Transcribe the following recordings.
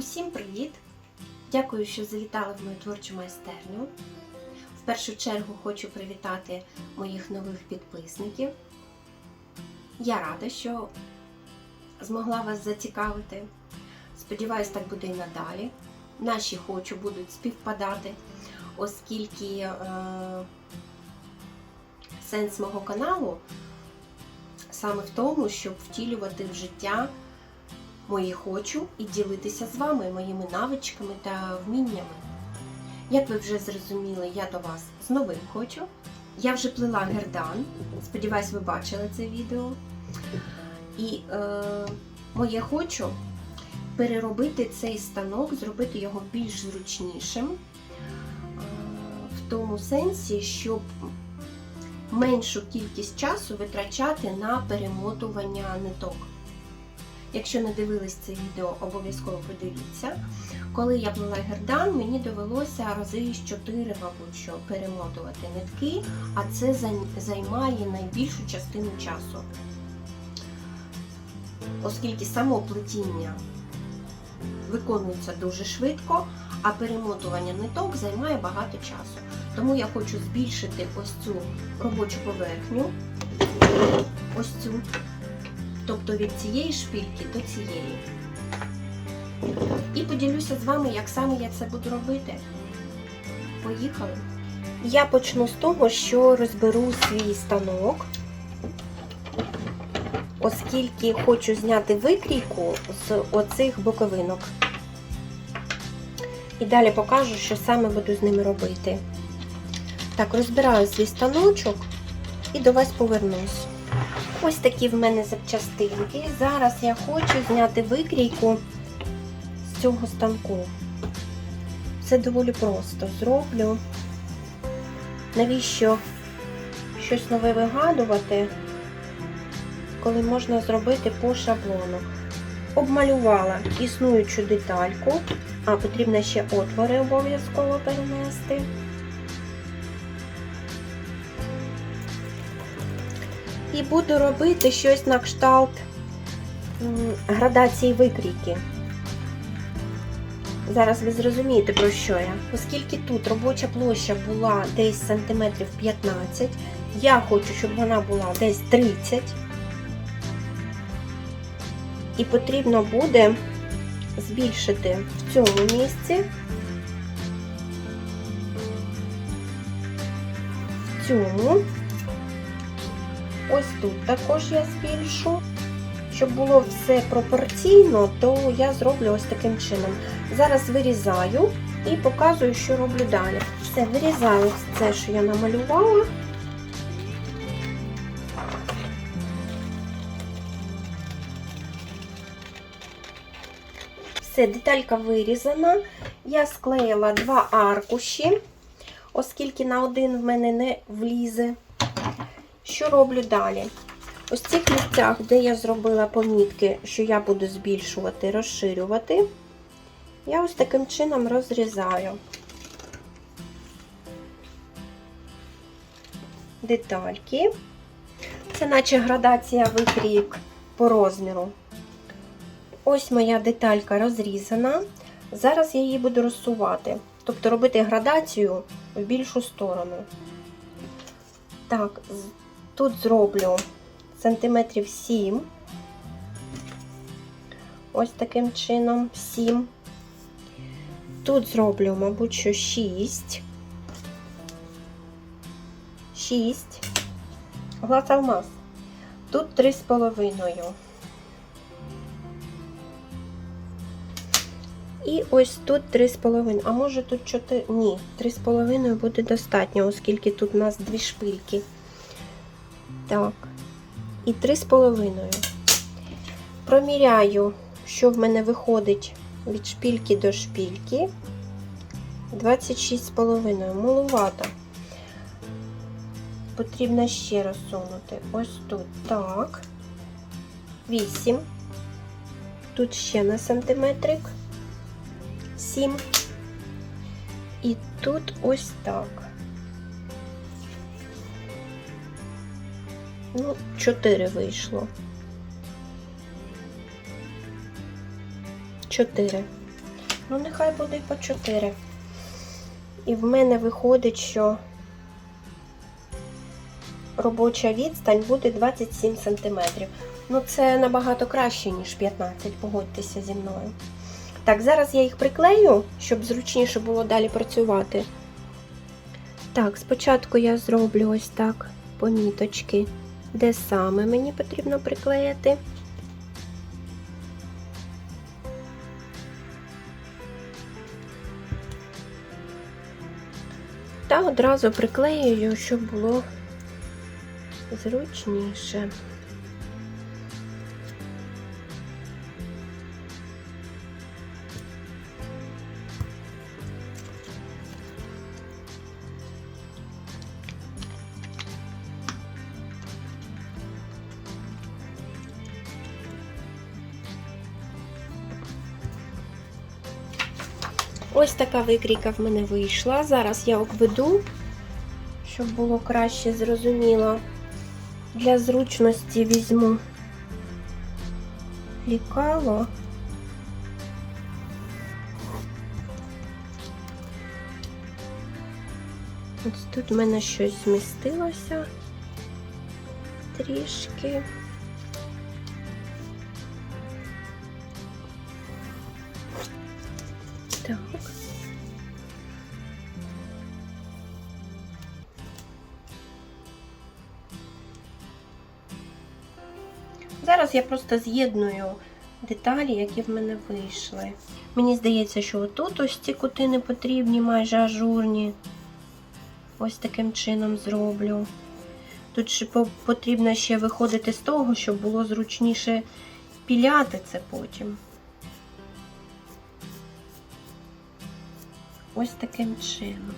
Усім привіт! Дякую, що завітали в мою творчу майстерню. В першу чергу хочу привітати моїх нових підписників. Я рада, що змогла вас зацікавити. Сподіваюсь, так буде і надалі. Наші хочу будуть співпадати, оскільки е, сенс мого каналу саме в тому, щоб втілювати в життя мої хочу і ділитися з вами моїми навичками та вміннями. Як ви вже зрозуміли, я до вас з новим хочу. Я вже плела гердан. Сподіваюсь, ви бачили це відео. І е, моє хочу переробити цей станок, зробити його більш зручнішим, е, в тому сенсі, щоб меншу кількість часу витрачати на перемотування ниток. Якщо не дивились це відео, обов'язково подивіться. Коли я плела гердан, мені довелося рази з 4, мабуть, що перемотувати нитки, а це займає найбільшу частину часу. Оскільки само плетіння виконується дуже швидко, а перемотування ниток займає багато часу. Тому я хочу збільшити ось цю робочу поверхню, ось цю тобто від цієї шпильки до цієї. І поділюся з вами, як саме я це буду робити. Поїхали! Я почну з того, що розберу свій станок, оскільки хочу зняти викрійку з оцих боковинок. І далі покажу, що саме буду з ними робити. Так, розбираю свій станочок і до вас повернусь. Ось такі в мене запчастинки. Зараз я хочу зняти викрійку з цього станку. Це доволі просто зроблю. Навіщо щось нове вигадувати, коли можна зробити по шаблону. Обмалювала існуючу детальку, а потрібно ще отвори обов'язково перенести. І буду робити щось на кшталт градації викрійки. Зараз ви зрозумієте, про що я. Оскільки тут робоча площа була десь сантиметрів 15, я хочу, щоб вона була десь 30. І потрібно буде збільшити в цьому місці, в цьому. Ось тут також я збільшу. Щоб було все пропорційно, то я зроблю ось таким чином. Зараз вирізаю і показую, що роблю далі. Все, вирізаю це, що я намалювала. Все, деталька вирізана. Я склеїла два аркуші, оскільки на один в мене не влізе. Що роблю далі? Ось в цих місцях, де я зробила помітки, що я буду збільшувати, розширювати, я ось таким чином розрізаю детальки. Це наче градація викрійок по розміру. Ось моя деталька розрізана. Зараз я її буду розсувати, тобто робити градацію в більшу сторону. Так, Тут зроблю сантиметрів 7. Ось таким чином 7. Тут зроблю, мабуть, що 6. 6. Глаз алмаз. Тут 3,5. І ось тут 3,5. А може тут 4. Ні, 3,5 буде достатньо, оскільки тут у нас дві шпильки. Так, і 3,5. Проміряю, що в мене виходить від шпільки до шпільки. 26,5. Малувато. Потрібно ще розсунути. Ось тут. Так. 8. Тут ще на сантиметрик. 7. І тут ось так. Ну, 4 вийшло. 4. Ну, нехай буде і по 4. І в мене виходить, що робоча відстань буде 27 см. Ну, це набагато краще, ніж 15, погодьтеся зі мною. Так, зараз я їх приклею, щоб зручніше було далі працювати. Так, спочатку я зроблю ось так поміточки, де саме мені потрібно приклеїти. Та одразу приклеюю, щоб було зручніше. Ось така викрійка в мене вийшла. Зараз я обведу, щоб було краще зрозуміло. Для зручності візьму лікало. Ось тут в мене щось змістилося трішки. Так. Зараз я просто з'єдную деталі, які в мене вийшли. Мені здається, що отут ось ці кути не потрібні, майже ажурні. Ось таким чином зроблю. Тут ще потрібно ще виходити з того, щоб було зручніше піляти це потім. Ось таким чином.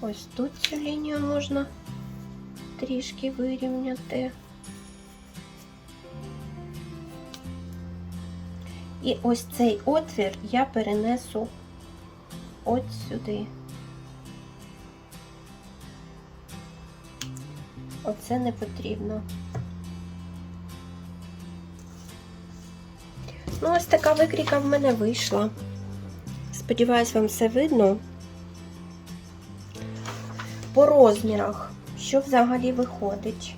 Ось тут цю лінію можна трішки вирівняти. І ось цей отвір я перенесу от сюди. Оце не потрібно. Ну, ось така викрійка в мене вийшла. Сподіваюсь, вам все видно. По розмірах, що взагалі виходить.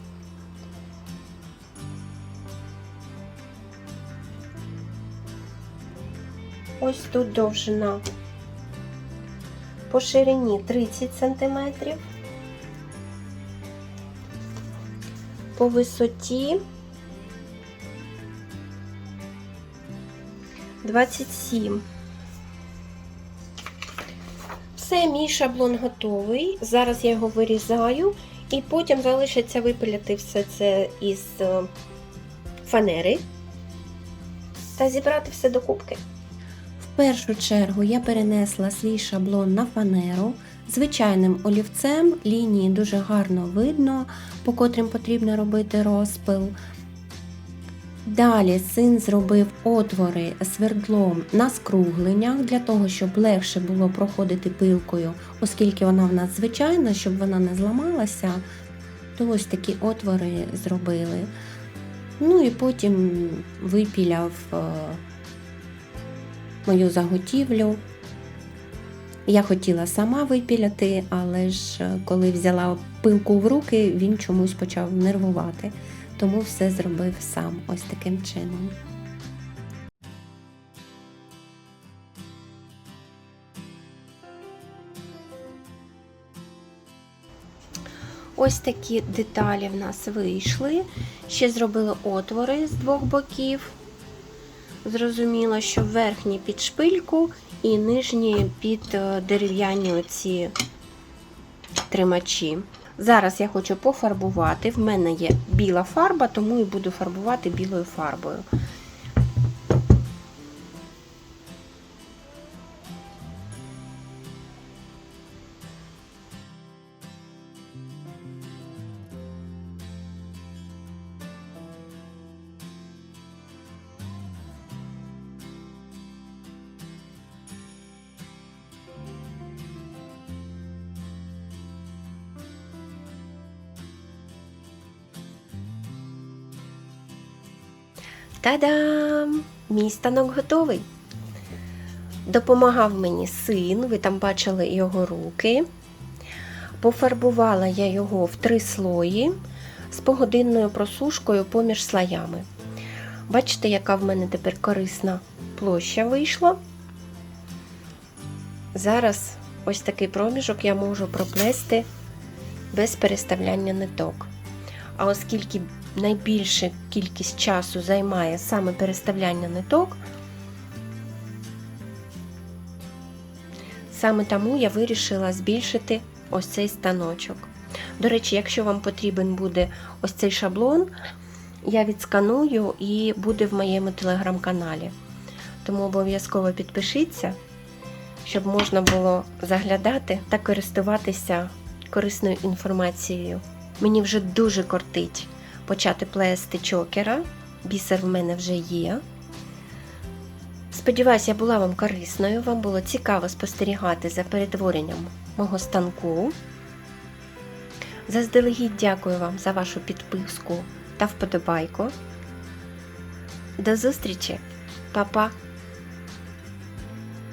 Ось тут довжина по ширині 30 см, по висоті 27 Все, мій шаблон готовий. Зараз я його вирізаю, і потім залишиться випиляти все це із е, фанери та зібрати все до кубки. В першу чергу я перенесла свій шаблон на фанеру. Звичайним олівцем лінії дуже гарно видно, по котрим потрібно робити розпил. Далі син зробив отвори свердлом на скругленнях, для того, щоб легше було проходити пилкою, оскільки вона в нас звичайна, щоб вона не зламалася, то ось такі отвори зробили. Ну і потім випіляв е, мою заготівлю. Я хотіла сама випіляти, але ж е, коли взяла пилку в руки, він чомусь почав нервувати. Тому все зробив сам ось таким чином. Ось такі деталі в нас вийшли. Ще зробили отвори з двох боків. Зрозуміло, що верхні під шпильку і нижні під е, дерев'яні оці тримачі. Зараз я хочу пофарбувати. В мене є біла фарба, тому і буду фарбувати білою фарбою. Та-дам! Мій станок готовий. Допомагав мені син, ви там бачили його руки. Пофарбувала я його в три слої з погодинною просушкою поміж слоями. Бачите, яка в мене тепер корисна площа вийшла. Зараз ось такий проміжок я можу проплести без переставляння ниток. А оскільки найбільша кількість часу займає саме переставляння ниток, саме тому я вирішила збільшити ось цей станочок. До речі, якщо вам потрібен буде ось цей шаблон, я відсканую і буде в моєму телеграм-каналі. Тому обов'язково підпишіться, щоб можна було заглядати та користуватися корисною інформацією. Мені вже дуже кортить почати плести чокера. Бісер в мене вже є. Сподіваюсь, я була вам корисною. Вам було цікаво спостерігати за перетворенням мого станку. Заздалегідь дякую вам за вашу підписку та вподобайку. До зустрічі, Па-па!